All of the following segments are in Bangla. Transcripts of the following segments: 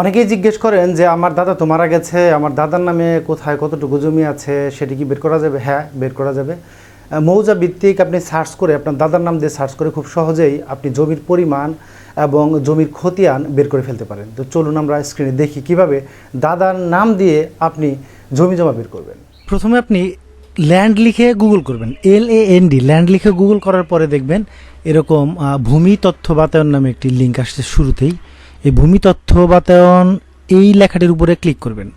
অনেকেই জিজ্ঞেস করেন যে, আমার দাদা তো মারা গেছে, আমার দাদার নামে কোথায় কতটুকু জমি আছে, সেটি কি বের করা যাবে? হ্যাঁ বের করা যাবে। মৌজা ভিত্তিক আপনি সার্চ করে, আপনার দাদার নাম দিয়ে সার্চ করে খুব সহজেই আপনি জমির পরিমাণ এবং জমির খতিয়ান বের করে ফেলতে পারেন। তো চলুন আমরা স্ক্রিনে দেখি কীভাবে দাদার নাম দিয়ে আপনি জমি জমা বের করবেন। প্রথমে আপনি ল্যান্ড লিখে গুগল করবেন। L A N D land লিখে গুগল করার পরে দেখবেন এরকম ভূমি তথ্য বাতায়ন নামে একটি লিঙ্ক আসছে শুরুতেই। এই ভূমি তথ্য বাতায়ন এই লেখাটির উপরে ক্লিক করবেন।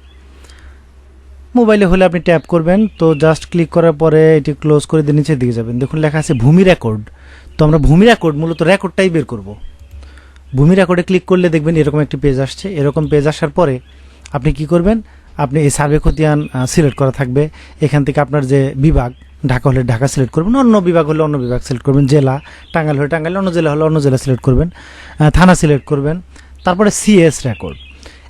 মোবাইলে হলে আপনি ট্যাপ করবেন, তো জাস্ট ক্লিক করার পরে এটি ক্লোজ করে দিয়ে নিচের দিকে যাবেন। দেখুন লেখা আছে ভূমি রেকর্ড। তো আমরা ভূমি রেকর্ড, মূলত রেকর্ডটাই বের করব। ভূমি রেকর্ডে ক্লিক করলে দেখবেন এরকম একটি পেজ আসছে। এরকম পেজ আসার পরে আপনি কি করবেন? আপনি এই সার্ভে খতিয়ান সিলেক্ট করা থাকবে। এখান থেকে আপনার যে বিভাগ, ঢাকা হলে ঢাকা সিলেক্ট করবেন, অন্য বিভাগ হলে অন্য বিভাগ সিলেক্ট করবেন। জেলা, টাঙ্গাইল হলে টাঙ্গাইল, অন্য জেলা হলে অন্য জেলা সিলেক্ট করবেন। থানা সিলেক্ট করবেন। তারপরে সিএস রেকর্ড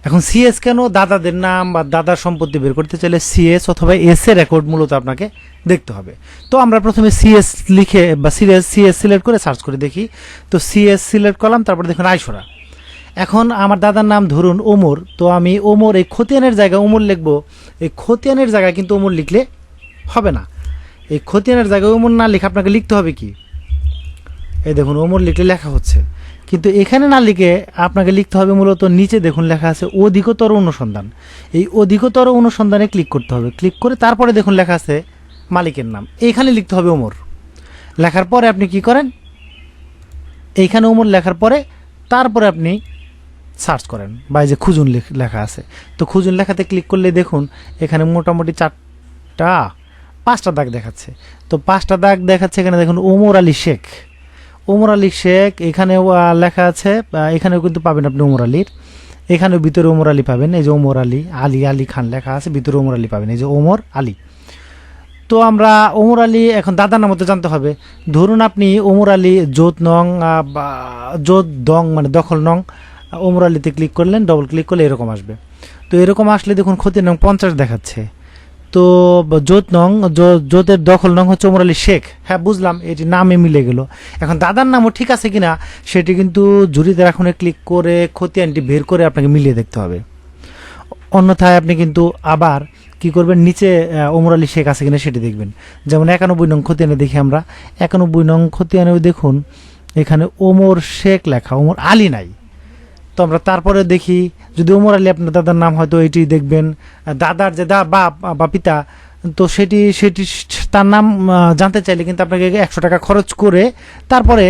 এখন সিএস কেন দাদাদের নাম বা দাদার সম্পত্তি বের করতে চাইলে সিএস অথবা এস এ রেকর্ড মূলত আপনাকে দেখতে হবে। তো আমরা প্রথমে সিএস লিখে বা C S C S select করে সার্চ করে দেখি। তো সিএস সিলেক্ট করলাম, তারপরে দেখুন আইসরা এখন আমার দাদার নাম ধরুন ওমর। তো আমি ওমর, এই খতিয়ানের জায়গায় ওমর লিখব। এই খতিয়ানের জায়গায় কিন্তু ওমর লিখলে হবে না। এই খতিয়ানের জায়গায় ওমর না লিখে আপনাকে লিখতে হবে কি? এই দেখুন, ওমর লিখলে লেখা হচ্ছে। কিন্তু এখানে না লিখে আপনাকে লিখতে হবে মূলত নিচে দেখুন লেখা আছে অধিকতর অনুসন্ধান। এই অধিকতর অনুসন্ধানে ক্লিক করতে হবে। ক্লিক করে তারপরে দেখুন লেখা আছে মালিকের নাম। এইখানে লিখতে হবে ওমর। লেখার পরে আপনি কি করেন? এইখানে ওমর লেখার পরে তারপরে আপনি সার্চ করেন বা যে খুঁজুন লেখ- আছে। তো খুঁজুন লেখাতে ক্লিক করলে দেখুন এখানে মোটামুটি চারটা, পাঁচটা দাগ দেখাচ্ছে। তো পাঁচটা দাগ দেখাচ্ছে এখানে দেখুন ওমর আলী শেখ। ওমর আলী শেখ, এখানেও লেখা আছে এখানেও কিন্তু পাবেন আপনি ওমর আলীর। এখানেও ভিতরে ওমর আলী পাবেন, এই যে ওমর আলী আলী আলী খান লেখা আছে, ভিতরে ওমর আলী পাবেন, এই যে ওমর আলী। তো আমরা ওমর আলী, এখন দাদার নাম তো জানতে হবে। ধরুন আপনি ওমর আলী জোত নং জোত দং মানে দখল নং ওমর আলীতে ক্লিক করলেন ডবল ক্লিক করলে এরকম আসবে। তো এরকম আসলে দেখুন ক্ষতির নং পঞ্চাশ দেখাচ্ছে। তো জোত নং জোতের দখল নং হচ্ছে ওমর আলী শেখ। হ্যাঁ বুঝলাম, এটি নামে মিলে গেল। এখন দাদার নামও ঠিক আছে কিনা, সেটি কিন্তু জুরিতে এখন ক্লিক করে খতিয়ানটি বের করে আপনাকে মিলিয়ে দেখতে হবে। অন্যথায় আপনি কিন্তু আবার কি করবেন, নিচে ওমর আলী শেখ আছে কিনা সেটি দেখবেন। যেমন একানব্বই নং খতিয়ানে দেখি আমরা, একানব্বই নং খতিয়ানেও দেখুন, এখানে ওমর শেখ লেখা ওমর আলী নাই। তো আমরা তারপরে দেখি যদি ওমর আলী আপনার দাদার নাম হয়তো এটি দেখবেন দাদার যে দা বাপ বা পিতা তো সেটি সেটি তার নাম জানতে চাইলে কিন্তু আপনাকে একশো টাকা খরচ করে তারপরে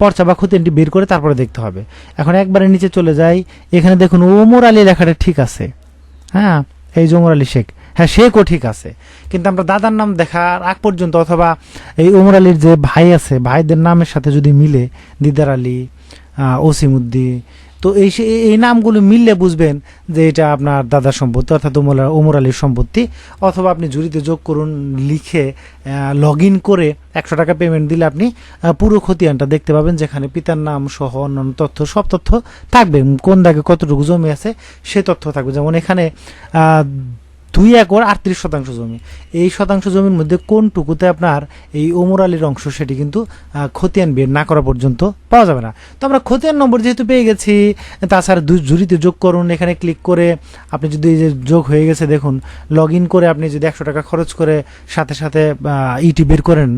পর্চা বা খতিয়ানটি বের করে তারপরে দেখতে হবে। এখন একবারে নিচে চলে যাই। এখানে দেখুন ওমর আলী লেখাটা ঠিক আছে। হ্যাঁ এই যে ওমর আলী শেখ। হ্যাঁ শেখও ঠিক আছে। কিন্তু আমরা দাদার নাম দেখার আগ পর্যন্ত অথবা এই ওমর আলীর যে ভাই আছে ভাইদের নামের সাথে যদি মিলে দিদার আলী আহ, ওসিমুদ্দি তো এই এই নামগুলো মিললে বুঝবেন যে এটা আপনার দাদা সম্পত্তি, অর্থাৎ ওমর ওমর আলীর সম্পত্তি। অথবা আপনি জুরিতে যোগ করুন, লিখে লগ করে একশো টাকা পেমেন্ট দিলে আপনি পুরো খতিয়ানটা দেখতে পাবেন, যেখানে পিতার নাম সহ অন্যান্য তথ্য, সব তথ্য থাকবে। কোন দাগে কতটুকু জমি আছে, সে তথ্য থাকবে। যেমন এখানে দুই একর আটত্রিশ শতাংশ জমি। এই শতাংশ জমির মধ্যে কোনটুকুতে আপনার এই ওমর আলীর অংশ সেটি কিন্তু খতিয়ান বের না করা পর্যন্ত পাওয়া যাবে না। তো আমরা খতিয়ান নম্বর যেহেতু পেয়ে গেছি, তাছাড়া জুরিতে যোগ করুন, এখানে ক্লিক করে আপনি যদি এই যে যোগ হয়ে গেছে, দেখুন লগ ইন করে আপনি যদি একশো টাকা খরচ করে সাথে সাথে ইটি বের করেন,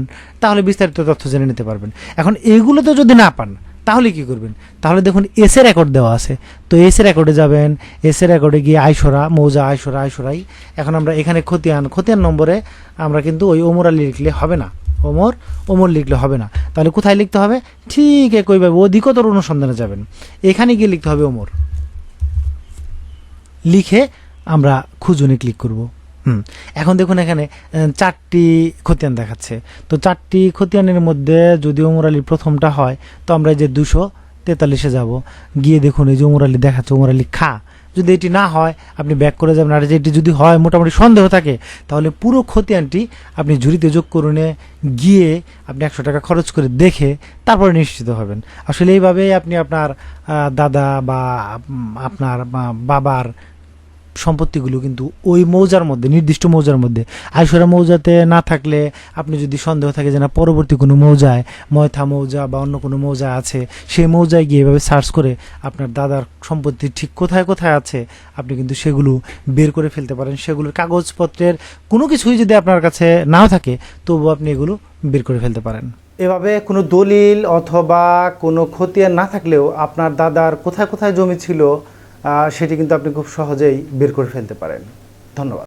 তাহলে বিস্তারিত তথ্য জেনে নিতে পারবেন। এখন এগুলোতে যদি না পান তাহলে কি করবেন? তাহলে দেখুন এসে রেকর্ড দেওয়া আছে। তো এসে রেকর্ডে যাবেন এসে রেকর্ডে গিয়ে আইসরা, মৌজা, আইসরা, আইসরাই। এখন আমরা এখানে খতিয়ান খতিয়ান নম্বরে আমরা কিন্তু ওই ওমর আলী লিখলে হবে না। ওমর ওমর লিখলে হবে না। তাহলে কোথায় লিখতে হবে? ঠিক একইভাবে অধিকতর অনুসন্ধানে যাবেন। এখানে গিয়ে লিখতে হবে ওমর। লিখে আমরা খুঁজুনে ক্লিক করব। হুম, এখন দেখুন এখানে চারটি খতিয়ান দেখাচ্ছে। তো চারটি খতিয়ানের মধ্যে যদি ওমর আলীর প্রথমটা হয়, তো আমরা যে দুশো তেতাল্লিশে যাব। গিয়ে দেখুন এই যে ওমর আলী দেখাচ্ছে, ওমর আলী খা। যদি এটি না হয়, আপনি ব্যাক করে যাবেন। আর যেটি যদি হয়, মোটামুটি সন্দেহ থাকে, তাহলে পুরো খতিয়ানটি আপনি ঝুড়িতে যোগ করুনে গিয়ে আপনি একশো টাকা খরচ করে দেখে তারপরে নিশ্চিত হবেন। আসলে এইভাবেই আপনি আপনার দাদা বা আপনার বাবার সম্পত্তিগুলো কিন্তু ওই মৌজার মধ্যে, নির্দিষ্ট মৌজার মধ্যে। আইসরা মৌজাতে না থাকলে আপনি যদি সন্দেহ থাকে যে না, পরবর্তী কোনো মৌজায়, ময়থা মৌজা বা অন্য কোনো মৌজা আছে, সেই মৌজায় গিয়ে এভাবে সার্চ করে আপনার দাদার সম্পত্তি ঠিক কোথায় কোথায় আছে, আপনি কিন্তু সেগুলো বের করে ফেলতে পারেন। সেগুলোর কাগজপত্রের কোনো কিছুই যদি আপনার কাছে নাও থাকে তবুও আপনি এগুলো বের করে ফেলতে পারেন। এভাবে কোনো দলিল অথবা কোনো খতিয়ান না থাকলেও আপনার দাদার কোথায় কোথায় জমি ছিল সেটি কিন্তু আপনি খুব সহজেই বের করে ফেলতে পারেন। ধন্যবাদ।